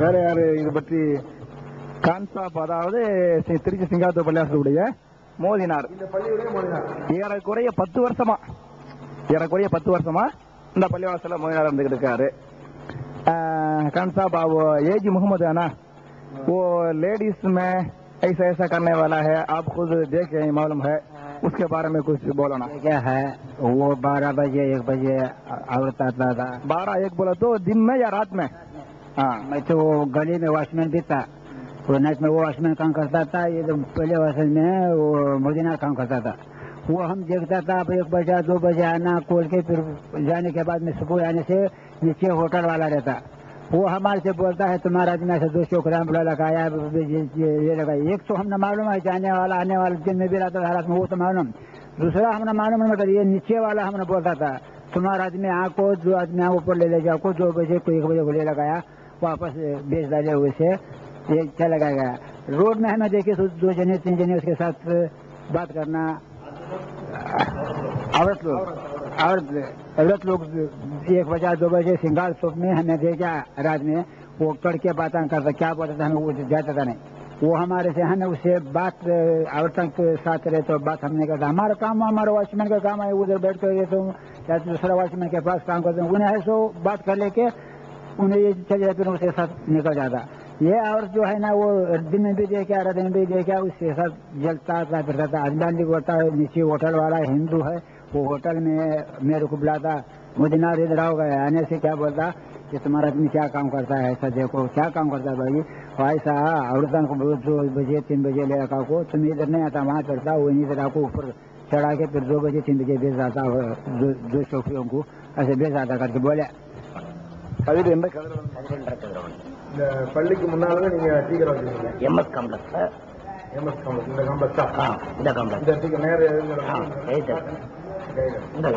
வேற யாரு இது பற்றி கான்சாப் அதாவது சி- திருச்சி சிங்காத்தூர் பள்ளியாசனுடைய மோதினார் இந்த பள்ளியுடைய மொழினார் ஏறக்குறைய பத்து வருஷமா ஏறக்குறைய பத்து வருஷமா இந்த பள்ளிவாசல மோதினார் இருந்துகிட்டு இருக்காரு खान साहब आप एज मोहम्मद है ना वो लेडीज में ऐसा ऐसा करने वाला है आप खुद देखे हैं मालूम है उसके बारे में कुछ बोलो ना। क्या है? वो बारह बजे एक बजे औरत आता था बारह एक बोला तो दिन में या रात में? हाँ मैं तो वो गली में वॉचमैन भी था। वो नाइट में वो वॉचमैन काम करता था ये तो पहले वॉचमैन में वो मोदीना काम करता था। वो हम देखता था अब एक बजे दो बजे आना खोल के फिर जाने के बाद में सुबह आने से नीचे होटल वाला रहता। वो हमारे से बोलता है तुम्हारा दिन ऐसा दो सौ ग्राम बुला लगाया ये, ये, लगाया एक तो हमने मालूम है जाने वाला आने वाला दिन में भी रहता था में वो तो मालूम। दूसरा हमने मालूम नहीं मतलब ये नीचे वाला हमने बोलता था तुम्हारा आदमी आको जो आदमी आको ऊपर ले ले जाओ को दो बजे को एक बजे को ले लगाया वापस बेच डाले हुए से ये चला गया रोड में हमें देखे तो दो जने तीन जने उसके साथ बात करना लोग औरत औरत लोग एक बजे, दो बजे सिंगार चौक में हमें देखा रात में। वो करके बात करता, क्या बोलता था, हमें वो जाता था नहीं। वो हमारे से, हमें उससे बात, औरतों के साथ रहे तो बात हमने करता हमारा काम, हमारा वॉचमैन का काम है, उधर बैठ कर तो या दूसरा वॉचमैन के पास काम करते हैं। उन्हें है सो बात कर लेके उन्हें ये चले जाते हैं उसके साथ निकल जाता। ये और जो है ना, वो दिन में भी देखा रात में भी देखा उसके साथ जलता था फिरता था। हस्बैंड बोलता है, नीचे होटल वाला हिंदू है वो होटल में मेरे को बुलाता मुदिनार इधर आओ गए आने से क्या बोलता कि तुम्हारा आदमी क्या काम करता है ऐसा देखो क्या काम करता है भाई भाई साहब औरतों को दो बजे तीन बजे ले रखा को तुम इधर नहीं आता वहाँ चढ़ता वो इधर आपको ऊपर चढ़ा के फिर दो बजे तीन बजे बेच जाता दो, दो चौकियों को ऐसे बेच जाता करके बोले கதிர் எந்த கதிர் இந்த பள்ளிக்கு முன்னாலதான் நீங்க டீக்கர் வச்சிருக்கீங்க எம்எஸ் காம்ப்ளெக்ஸ் எம்எஸ் காம்ப்ளெக்ஸ் இந்த காம்ப்ளெக்ஸ் தான் ஆ இந்த காம்ப்ளெக்ஸ் இந்த டீக்கர் நேர இந்த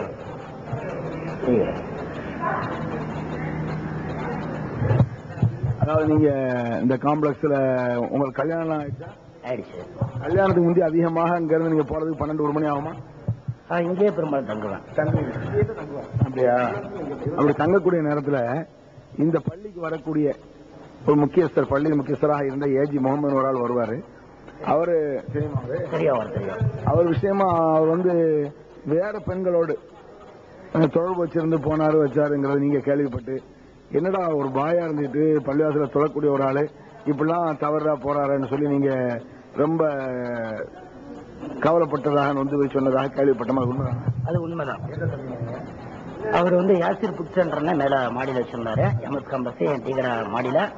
அதாவது நீங்க இந்த காம்ப்ளெக்ஸ்ல உங்களுக்கு கல்யாணம் ஆயிடுச்சா? ஆயிடுச்சு. கல்யாணத்துக்கு முந்தைய அதிகமாக அங்க இருந்து நீங்க போறதுக்கு பன்னெண்டு ஒரு மணி ஆகுமா? இங்கேயே பெரும்பாலும் தங்குவேன். அப்படியா? அப்படி தங்கக்கூடிய நேரத்துல இந்த பள்ளிக்கு வரக்கூடிய ஒரு முக்கியஸ்தர் பள்ளி முக்கியஸ்தராக இருந்த ஏஜி முகமது ஒரு ஆள் வருவாரு. அவரு தெரியுமா தெரியும் அவர் விஷயமா அவர் வந்து வேற பெண்களோடு தொடர்பு வச்சிருந்து போனாரு வச்சாருங்கிறத நீங்க கேள்விப்பட்டு என்னடா ஒரு பாயா இருந்துட்டு பள்ளிவாசல தொழக்கூடிய ஒரு ஆளு இப்படிலாம் தவறா போறாருன்னு சொல்லி நீங்க ரொம்ப கவலைப்பட்டதாக வந்து போய் சொன்னதாக கேள்விப்பட்டமா உண்மைதான்? அது உண்மைதான். அவர் வந்து யாசிர் புக் சென்டர்னு மேல மாடியில வச்சிருந்தாரு. எம்எஸ் காம்பஸ் என் டீக்கரை மாடியில.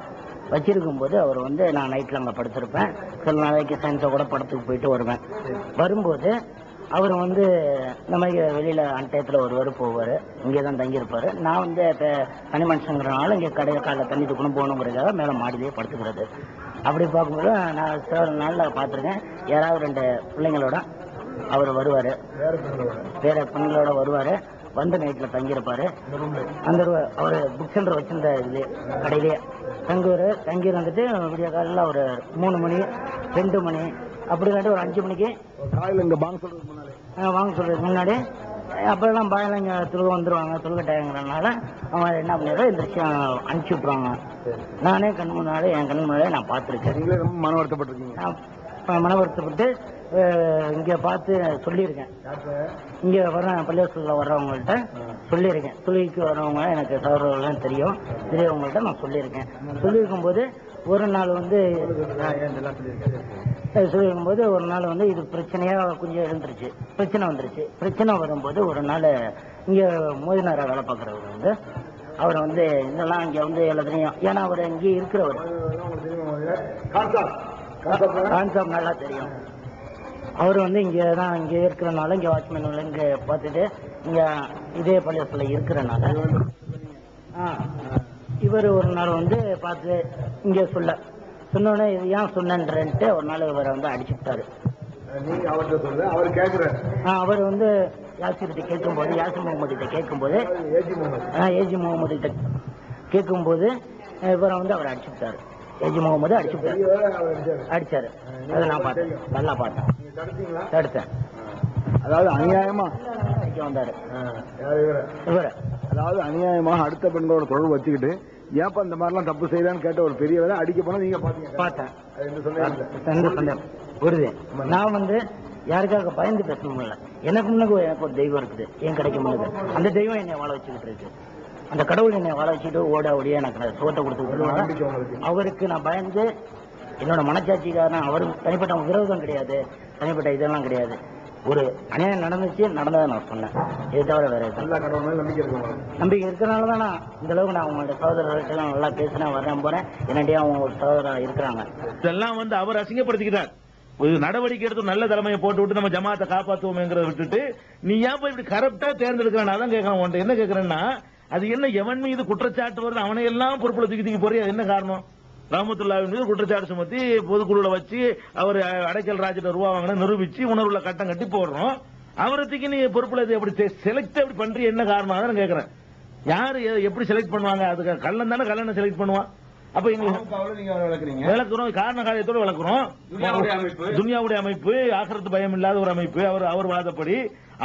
வச்சிருக்கும் போது அவர் வந்து நான் நைட்ல அங்க படுத்திருப்பேன். சில நாளைக்கு சயின்ஸை கூட படத்துக்கு போயிட்டு வருவேன். வரும்போது அவர் வந்து இந்த மாதிரி அந்த டயத்தில் ஒருவர் போவார். இங்கே தான் தங்கியிருப்பார். நான் வந்து இப்போ தனி மனுஷங்கிறனால இங்கே கடையில் காலைல தண்ணி தூக்கணும் போகணுங்கிறதுக்காக மேலே மாடிலேயே படுத்துக்கிறது. அப்படி பார்க்கும்போது நான் சில நாளில் பார்த்துருக்கேன். யாராவது ரெண்டு பிள்ளைங்களோட அவர் வருவார். வேற பெண்களோட வருவார். வந்து நைட்டில் தங்கியிருப்பார். அந்த அவர் புக் சென்டர் வச்சிருந்த இது கடையிலேயே தங்குவார். தங்கி வந்துட்டு விடிய காலையில் ஒரு மூணு மணி ரெண்டு மணி அப்படி இல்லாட்டி ஒரு அஞ்சு மணிக்கு காலையில் இங்க பாங்க சொல்றதுக்கு முன்னாலே அஹ், வாங்க சொல்றதுக்கு முன்னாடி. அப்பெல்லாம் பாயெல்லாம் இங்கே தொழுக வந்துருவாங்க தொழுக டைங்கிறனால அவங்க என்ன பண்ணிடுறோம் இந்த விஷயம் அனுப்பிச்சி விட்ருவாங்க நானே கண் முன்னாடி என் கண் முன்னாடியே நான் பார்த்துருக்கேன். நீங்களே ரொம்ப மன வருத்தப்பட்டிருக்கீங்க. மன வருத்தப்பட்டு இங்கே பார்த்து சொல்லியிருக்கேன். இங்கே வர பள்ளிவாசலில் வர்றவங்கள்ட்ட சொல்லியிருக்கேன். தொழிலுக்கு வர்றவங்க எனக்கு சகோதரர்கள்லாம் தெரியும். தெரியவங்கள்ட்ட நான் சொல்லியிருக்கேன். சொல்லியிருக்கும் போது ஒரு நாள் வந்து சொல்லும்போது ஒரு நாள் வந்து இது பிரச்சனையாக கொஞ்சம் இருந்துருச்சு பிரச்சனை வந்துருச்சு. பிரச்சனை வரும்போது ஒரு நாள் இங்கே மோதினாரா வேலை பார்க்குறவர் வந்து அவர் வந்து இதெல்லாம் இங்கே வந்து எல்லாத்துலேயும் ஏன்னா அவர் இங்கேயே இருக்கிறவர். கான்சாப் நல்லா தெரியும். அவர் வந்து இங்கே தான் இங்கே இருக்கிறனால இங்கே வாட்ச்மேன் இங்கே பார்த்துட்டு இங்கே இதே பள்ளியத்தில் இருக்கிறனால ஆ இவர் ஒரு நாள் வந்து பார்த்து இங்கே சொல்ல சொன்னோடனே இது ஏன் சொன்னேன்ட்டு ஒரு நாள் இவரை வந்து அடிச்சு விட்டாரு. அவர் வந்து யாசிர்கிட்ட கேட்கும்போது யாசிர் முகமது. கிட்ட கேட்கும்போது ஏஜி முகமது கிட்ட கேட்கும்போது இவரை வந்து அவர் அடிச்சு விட்டாரு. ஏஜி முகமது அடிச்சு விட்டாரு. அடிச்சாரு. அதை நான் பார்த்தேன். நல்லா பார்த்தேன். தடுத்தேன். அதாவது அநியாயமா? வந்தாரு. இவரை? அதாவது அநியாயமாக அடுத்த பெண்களோட தொடர்பு வச்சுக்கிட்டு ஏப்பா இந்த மாதிரிலாம் தப்பு செய்யலான்னு கேட்ட ஒரு பெரிய வேலை. அடிக்க போனா நீங்க பாத்தீங்க. பார்த்தேன். வருது நான் வந்து யாருக்காக பயந்து பேச முடியல. எனக்கு முன்னாடி எனக்கு ஒரு தெய்வம் இருக்குது. என் கிடைக்க முடியாது அந்த தெய்வம் என்னை வாழ வச்சுக்கிட்டு இருக்கு. அந்த கடவுள் என்னை வாழ வச்சுட்டு ஓட ஓடியா எனக்கு சோத்தை கொடுத்து நம்பிக்கை உங்களுக்கு. அவருக்கு நான் பயந்து என்னோட மனச்சாட்சிக்காரன் அவர் தனிப்பட்ட விரோதம் கிடையாது. தனிப்பட்ட இதெல்லாம் கிடையாது. ஒரு அநியாயம் நடந்துச்சு நடந்ததை நான் சொன்னேன். இது தவிர வேற நம்பிக்கை இருக்கிறனால தான் நான் இந்த அளவுக்கு நான் அவங்களோட சகோதரர்கள்ட்ட நல்லா பேசினேன் வரேன் போறேன். என்னடியா அவங்க ஒரு சகோதரர் இருக்கிறாங்க. இதெல்லாம் வந்து அவர் அசிங்கப்படுத்திக்கிறார் ஒரு நடவடிக்கை எடுத்து நல்ல தலைமையை போட்டு விட்டு நம்ம ஜமாத்தை காப்பாத்துவோமேங்கிறத விட்டுட்டு நீ ஏன் போய் இப்படி கரப்டா தேர்ந்தெடுக்கிறான் அதான் கேட்கறேன் உன்ட்ட என்ன கேட்கறேன்னா அது என்ன எவன் மீது குற்றச்சாட்டு வருது அவனை எல்லாம் பொறுப்புல தூக்கி தூக்கி போறியா அது என்ன காரணம்? ரஹமத்துல்லாவின் மீது குற்றச்சாட்டு சுமத்தி பொதுக்குழுல வச்சு அவர் அடைக்கல் ராஜிட்ட ரூபா வாங்கின நிரூபிச்சு உணர்வுல கட்டம் கட்டி போடுறோம். அவரை தூக்கி நீ பொறுப்புல இது எப்படி செலக்ட் எப்படி பண்றீ என்ன காரணம் நான் கேட்கறேன் யாரு எப்படி செலக்ட் பண்ணுவாங்க? அதுக்கு கள்ளன் தானே கல்லனை செலக்ட் பண்ணுவான். அப்ப எங்களுக்கு விளக்குறோம் காரண காரியத்தோட விளக்குறோம். துனியாவுடைய அமைப்பு. ஆக்கிரத்து பயம் இல்லாத ஒரு அமைப்பு. அவர் அவர் வாதப்படி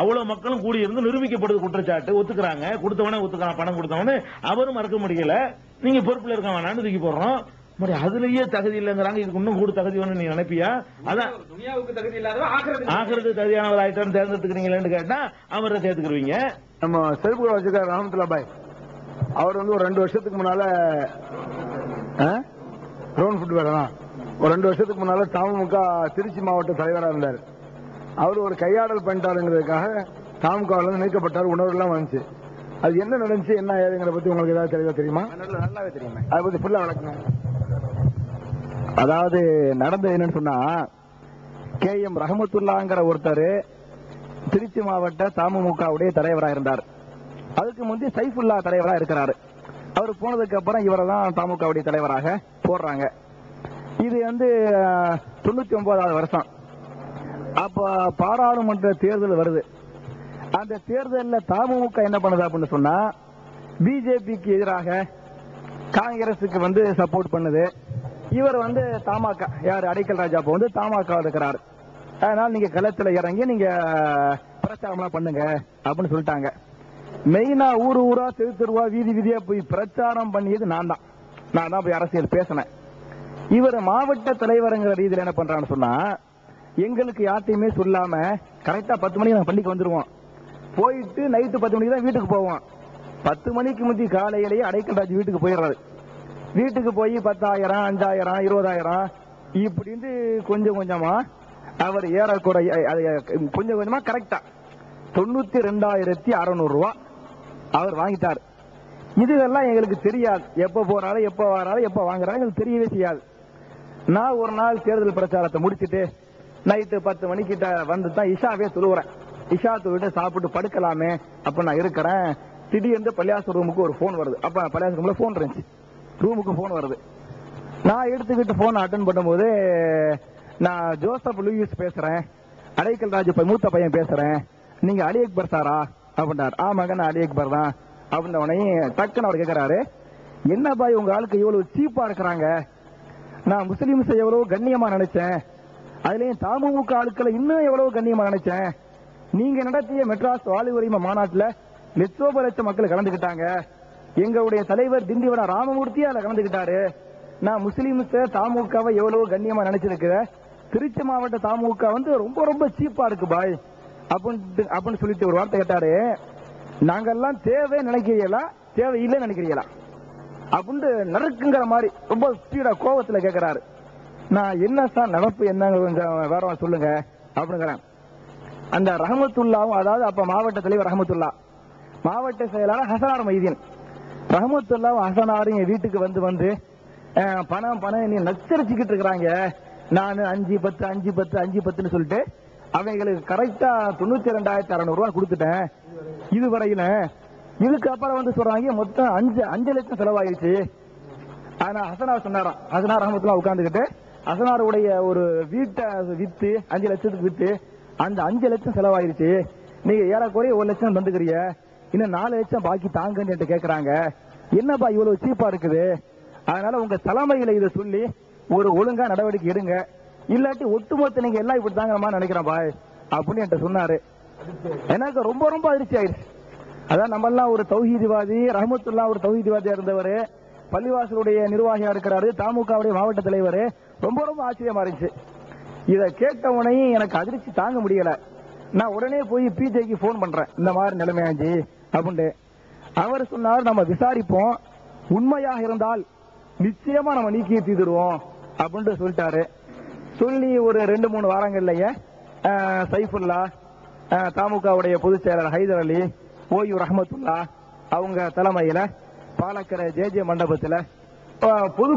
அவ்வளவு மக்களும் கூடி இருந்து நிரூபிக்கப்படுது குற்றச்சாட்டு ஒத்துக்கிறாங்க. கொடுத்தவனே ஒத்துக்கிறான் பணம் கொடுத்தவனு. அவரும் மறக்க முடியல. நீங்க பொறுப்புல இருக்க வேணாம்னு தூக்கி போடுறோம். மறு அதுலயே தகுதி இல்லைங்கிறாங்க. இதுக்கு இன்னும் கூட தகுதி வேணும்னு நீ நினைப்பியா? அதான். துனியாவுக்கு தகுதி இல்லாதவன் ஆகிறது ஆகிறது தகுதியானவர் ஆயிட்டான்னு தேர்ந்தெடுத்துக்கிறீங்களேன்னு கேட்டா அவரை சேர்த்துக்கிருவீங்க நம்ம செருப்பு கடை வச்சிருக்காரு ரஹமத்துல்லா பாய் அவர் வந்து ஒரு ரெண்டு வருஷத்துக்கு முன்னால ரோன் ஃபுட் வேறதான் ஒரு ரெண்டு வருஷத்துக்கு முன்னால தமுக திருச்சி மாவட்ட தலைவராக இருந்தார். அவர் ஒரு கையாடல் பண்ணிட்டாருங்கிறதுக்காக தமுகவில் இருந்து நீக்கப்பட்டார் உணர்வு எல்லாம் வந்துச்சு. அது என்ன நடந்துச்சு என்ன ஏதுங்கிற பத்தி உங்களுக்கு ஏதாவது தெளிவா தெரியுமா? நல்லா- நல்லாவே தெரியுமே. அதை பத்தி ஃபுல்லா விளக்கணும். அதாவது நடந்தது என்னன்னு சொன்னா கே எம் ரஹமத்துல்லாங்கிற ஒருத்தர் திருச்சி மாவட்ட தமுகவுடைய தலைவராக இருந்தார். அதுக்கு முந்தி சைஃபுல்லா தலைவராக இருக்கிறாரு. அவர் போனதுக்கு அப்புறம் இவரை தான் தமுகவுடைய தலைவராக போடுறாங்க. இது வந்து தொண்ணூத்தி ஒன்பதாவது வருஷம். அப்ப பாராளுமன்ற தேர்தல் வருது. அந்த தேர்தலில் தமுக என்ன பண்ணுது அப்படின்னு சொன்னா பிஜேபிக்கு எதிராக காங்கிரஸுக்கு வந்து சப்போர்ட் பண்ணுது. இவர் வந்து தமாக யார்? அடைக்கல் ராஜா அப்போ வந்து தமாக இருக்கிறார். அதனால நீங்க களத்துல இறங்கி நீங்க பிரச்சாரம்லாம் பண்ணுங்க அப்படின்னு சொல்லிட்டாங்க. மெயினா ஊரு ஊரா தெரு தெருவா வீதி வீதியா போய் பிரச்சாரம் பண்ணியது நான் தான். நான் தான் போய் அரசியல் பேசினேன். இவர் மாவட்ட தலைவருங்கிற ரீதியில் என்ன பண்றான்னு சொன்னா எங்களுக்கு யார்ட்டையுமே சொல்லாம கரெக்டா பத்து மணிக்கு நாங்கள் பள்ளிக்கு வந்துருவோம். போயிட்டு நைட்டு பத்து மணிக்கு தான் வீட்டுக்கு போவோம். பத்து மணிக்கு முந்தி காலையிலேயே அடைக்கல் ராஜ் வீட்டுக்கு போயிடுறாரு. வீட்டுக்கு போய் பத்தாயிரம் அஞ்சாயிரம் இருபதாயிரம். இப்படின்னு கொஞ்சம் கொஞ்சமா அவர் ஏறக்குறைய கொஞ்சம் கொஞ்சமா கரெக்டா தொண்ணூத்தி ரெண்டாயிரத்தி அறுநூறு ரூபா அவர் வாங்கிட்டார். இதுவெல்லாம் எங்களுக்கு தெரியாது. எப்ப போறாலும் எப்ப வராலும் எப்ப வாங்குறாலும் எங்களுக்கு தெரியவே செய்யாது. நான் ஒரு நாள் தேர்தல் பிரச்சாரத்தை முடிச்சுட்டு நைட்டு பத்து மணிக்கிட்ட வந்து தான் இஷாவே தொழுவுறேன் இஷா தூவிட்டு சாப்பிட்டு படுக்கலாமே அப்ப நான் இருக்கிறேன். திடீர்னு பள்ளியாசு ரூமுக்கு ஒரு போன் வருது. அப்ப பள்ளியாசு ரூம்ல போன் இருந்துச்சு. ரூமுக்கு போன் வருது. நான் எடுத்துக்கிட்டு போன் அட்டன் பண்ணும்போது நான் ஜோசப் லூயிஸ் பேசுறேன். அடைக்கல் ராஜு மூத்த பையன் பேசுறேன். நீங்க அலி அக்பர் சாரா? அப்படின்றார் ஆமாங்க நான் அலி அக்பர் தான். அப்படின்னவனையும் உடனே டக்குன்னு அவர் கேட்குறாரு என்ன பாய் உங்க ஆளுக்கு இவ்வளவு சீப்பா இருக்கிறாங்க? நான் முஸ்லீம்ஸை எவ்வளவு கண்ணியமா நினைச்சேன். அதுலயும் தமுக ஆட்களை இன்னும் எவ்வளவு கண்ணியமா நினைச்சேன். நீங்க நடத்திய மெட்ராஸ் வாலி மாநாட்டில் மாநாட்டுல லட்சோப லட்சம் மக்கள் கலந்துக்கிட்டாங்க. எங்களுடைய தலைவர் திண்டிவனம் ராமமூர்த்தி அதுல கலந்துகிட்டாரு. நான் முஸ்லிம்ஸ் தாமுகாவை எவ்வளவு கண்ணியமா நினைச்சிருக்கிறேன் திருச்சி மாவட்ட தாமுக வந்து ரொம்ப ரொம்ப சீப்பா இருக்கு பாய். அப்படின்ட்டு அப்படின்னு சொல்லிட்டு ஒரு வார்த்தை கேட்டாரு. நாங்கெல்லாம் தேவை நினைக்கிறீங்களா தேவை இல்லைன்னு நினைக்கிறீங்களா அப்படின்னு நறுக்குங்கிற மாதிரி ரொம்ப ஸ்பீடா கோவத்துல கேக்குறாரு. நான் என்ன சார் நடப்பு என்னங்க கொஞ்சம் வேற சொல்லுங்க அப்படிங்கிறேன். அந்த ரஹமத்துல்லாவும் அதாவது அப்ப மாவட்ட தலைவர் ரஹமத்துல்லா மாவட்ட செயலாளர் ஹசனார் மைதீன் ரஹமத்துல்லாவும் ஹசனாரும் என் வீட்டுக்கு வந்து வந்து பணம் பணம் நீ நச்சரிச்சுக்கிட்டு இருக்கிறாங்க. நான் அஞ்சு பத்து அஞ்சு பத்து அஞ்சு பத்துன்னு சொல்லிட்டு அவங்களுக்கு கரெக்டா தொண்ணூத்தி ரெண்டாயிரத்தி அறநூறுவா கொடுத்துட்டேன். இதுவரையில இதுக்கு அப்புறம் வந்து சொல்றாங்க மொத்தம் அஞ்சு அஞ்சு லட்சம் செலவாயிடுச்சு. ஆனா ஹசனார் சொன்னாராம். ஹசனார் ரஹமத்துல்லா உட்காந்துக்கிட்டு ஹசனாருடைய ஒரு வீட்டை வித்து அஞ்சு லட்சத்துக்கு வித்து அந்த அஞ்சு லட்சம் செலவாயிருச்சு நீங்க ஏறக்குறைய ஒரு லட்சம் தந்துக்கிறீங்க. இன்னும் நாலு லட்சம் பாக்கி தாங்கன்னு என்கிட்ட கேக்குறாங்க. என்னப்பா இவ்வளவு சீப்பா இருக்குது? அதனால உங்க தலைமையில இதை சொல்லி ஒரு ஒழுங்கா நடவடிக்கை எடுங்க. இல்லாட்டி ஒட்டுமொத்த நீங்க எல்லாம் இப்படி தாங்கிற நினைக்கிறேன் பாய் அப்படின்னு என்கிட்ட சொன்னாரு. எனக்கு ரொம்ப ரொம்ப அதிர்ச்சி ஆயிடுச்சு. அதான் நம்ம எல்லாம் ஒரு தௌஹீதிவாதி ரஹமத்துல்லா ஒரு தௌஹீதிவாதியா இருந்தவர். பள்ளிவாசலுடைய நிர்வாகியா இருக்கிறாரு தாமுகாவுடைய மாவட்ட தலைவர். ரொம்ப ரொம்ப ஆச்சரியமா இருந்துச்சு. இதை கேட்ட உடனே எனக்கு அதிர்ச்சி தாங்க முடியல. நான் உடனே போய் பிஜேக்கு ஃபோன் பண்றேன். இந்த மாதிரி நிலைமையாச்சு. அப்படின்ட்டு அவர் சொன்னார் நம்ம விசாரிப்போம். உண்மையாக இருந்தால் நிச்சயமா நம்ம நீக்கி தீர்த்துடுவோம் அப்படின்ட்டு சொல்லிட்டாரு. சொல்லி ஒரு ரெண்டு மூணு வாரங்கள்லயே சைஃபுல்லா அஹ், தமுகவுடைய பொதுச் செயலர் ஹைதர் அலி ஓய்வு ரஹமத்துல்லா அவங்க தலைமையில பாலக்கரை ஜே ஜே மண்டபத்தில் பொது